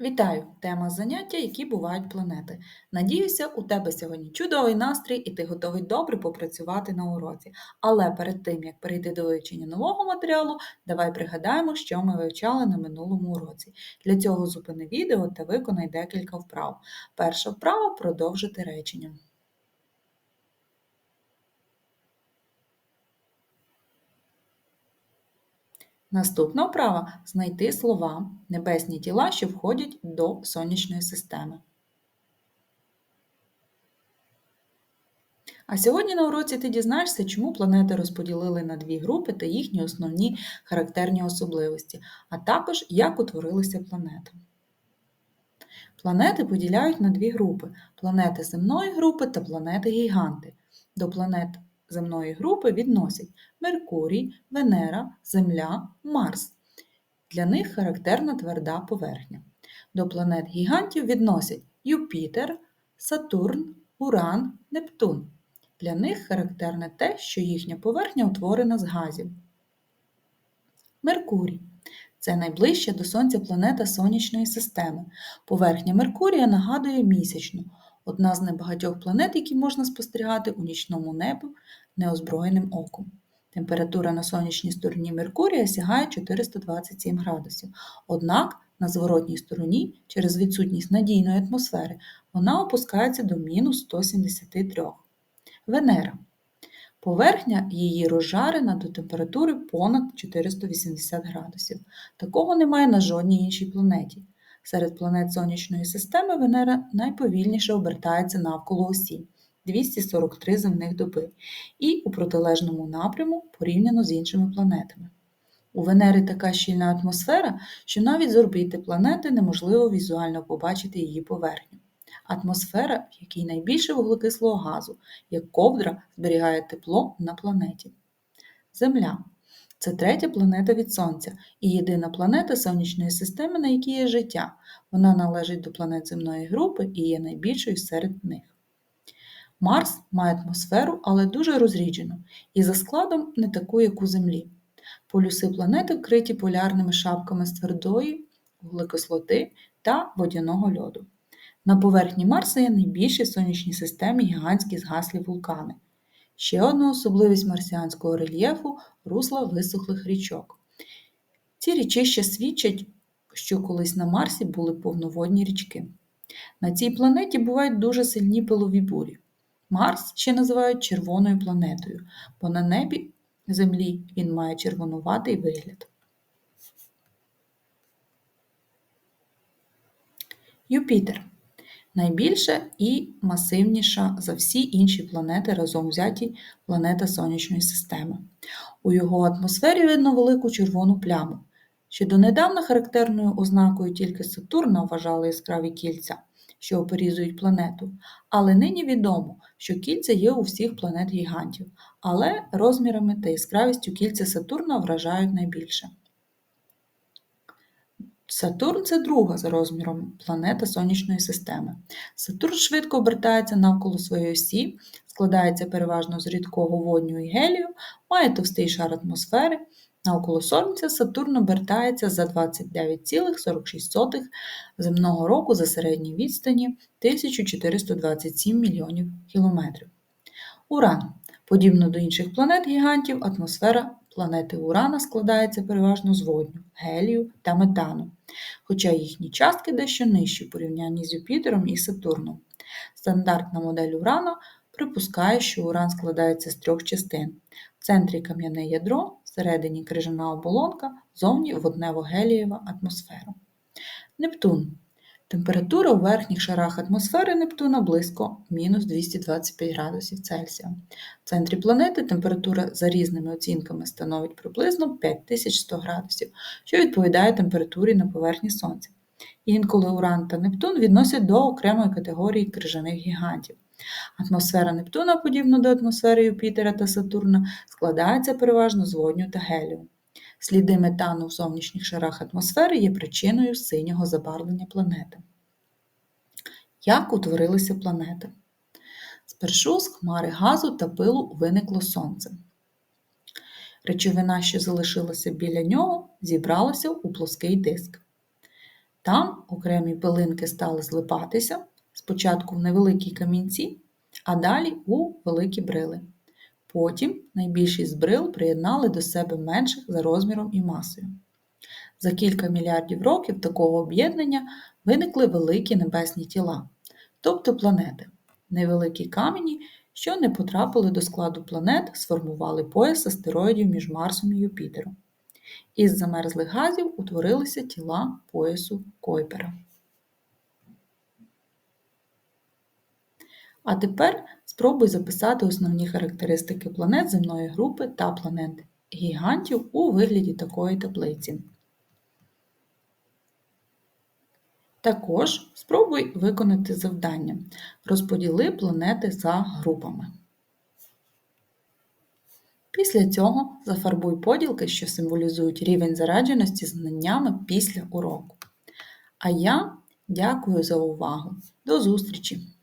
Вітаю! Тема заняття, які бувають планети. Надіюся, у тебе сьогодні чудовий настрій і ти готовий добре попрацювати на уроці. Але перед тим, як перейти до вивчення нового матеріалу, давай пригадаємо, що ми вивчали на минулому уроці. Для цього зупини відео та виконай декілька вправ. Перша вправа продовжити речення. Наступна вправа знайти слова небесні тіла, що входять до сонячної системи. А сьогодні на уроці ти дізнаєшся, чому планети розподілили на дві групи та їхні основні характерні особливості, а також як утворилися планети. Планети поділяють на дві групи: планети земної групи та планети гіганти. До планет земної групи відносять Меркурій, Венера, Земля, Марс. Для них характерна тверда поверхня. До планет гігантів відносять Юпітер, Сатурн, Уран, Нептун. Для них характерне те, що їхня поверхня утворена з газів. Меркурій це найближча до Сонця планета Сонячної системи. Поверхня Меркурія нагадує місячну, одна з небагатьох планет, які можна спостерігати у нічному небі неозброєним оком. Температура на сонячній стороні Меркурія сягає 427 градусів. Однак на зворотній стороні, через відсутність надійної атмосфери, вона опускається до мінус 173. Венера. Поверхня її розжарена до температури понад 480 градусів. Такого немає на жодній іншій планеті. Серед планет Сонячної системи Венера найповільніше обертається навколо осі 243 земних доби і у протилежному напряму порівняно з іншими планетами. У Венери така щільна атмосфера, що навіть з орбіти планети неможливо візуально побачити її поверхню. Атмосфера, в якій найбільше вуглекислого газу, як ковдра, зберігає тепло на планеті. Земля це третя планета від Сонця і єдина планета Сонячної системи, на якій є життя. Вона належить до планет земної групи і є найбільшою серед них. Марс має атмосферу, але дуже розріджену, і за складом не таку, як у Землі. Полюси планети вкриті полярними шапками з твердої вуглекислоти та водяного льоду. На поверхні Марса є найбільші в сонячній системі гігантські згаслі вулкани. Ще одна особливість марсіанського рельєфу русла висохлих річок. Ці річища свідчать, що колись на Марсі були повноводні річки. На цій планеті бувають дуже сильні пилові бурі. Марс ще називають червоною планетою, бо на небі Землі він має червонуватий вигляд. Юпітер найбільша і масивніша за всі інші планети разом взяті планета Сонячної системи. У його атмосфері видно велику червону пляму. Ще донедавна характерною ознакою тільки Сатурна вважали яскраві кільця, що оперізують планету, але нині відомо, що кільця є у всіх планет гігантів, але розмірами та яскравістю кільця Сатурна вражають найбільше. Сатурн це друга за розміром планета Сонячної системи. Сатурн швидко обертається навколо своєї осі, складається переважно з рідкого водню і гелію, має товстий шар атмосфери. Навколо Сонця Сатурн обертається за 29,46 земного року за середній відстані 1427 мільйонів кілометрів. Уран. Подібно до інших планет-гігантів, атмосфера планети Урана складається переважно з водню, гелію та метану, хоча їхні частки дещо нижчі в порівнянні з Юпітером і Сатурном. Стандартна модель Урана припускає, що Уран складається з трьох частин: в центрі кам'яне ядро, всередині крижана оболонка, зовні воднево-гелієва атмосфера. Нептун Температура у верхніх шарах атмосфери Нептуна близько мінус 225 градусів Цельсія. В центрі планети температура за різними оцінками становить приблизно 5100 градусів, що відповідає температурі на поверхні Сонця. Інколи Уран та Нептун відносять до окремої категорії крижаних гігантів. Атмосфера Нептуна, подібно до атмосфери Юпітера та Сатурна, складається переважно з водню та гелію. Сліди метану в зовнішніх шарах атмосфери є причиною синього забарвлення планети. Як утворилися планети? Спершу з хмари газу та пилу виникло Сонце. Речовина, що залишилася біля нього, зібралася у плоский диск. Там окремі пилинки стали злипатися, спочатку в невеликі камінці, а далі у великі брили. Потім найбільшість з брил приєднали до себе менших за розміром і масою. За кілька мільярдів років такого об'єднання виникли великі небесні тіла, тобто планети. Невеликі камені, що не потрапили до складу планет, сформували пояс астероїдів між Марсом і Юпітером. Із замерзлих газів утворилися тіла поясу Койпера. А тепер спробуй записати основні характеристики планет земної групи та планет гігантів у вигляді такої таблиці. Також спробуй виконати завдання. Розподіли планети за групами. Після цього зафарбуй поділки, що символізують рівень зарадженості знаннями після уроку. А я дякую за увагу. До зустрічі!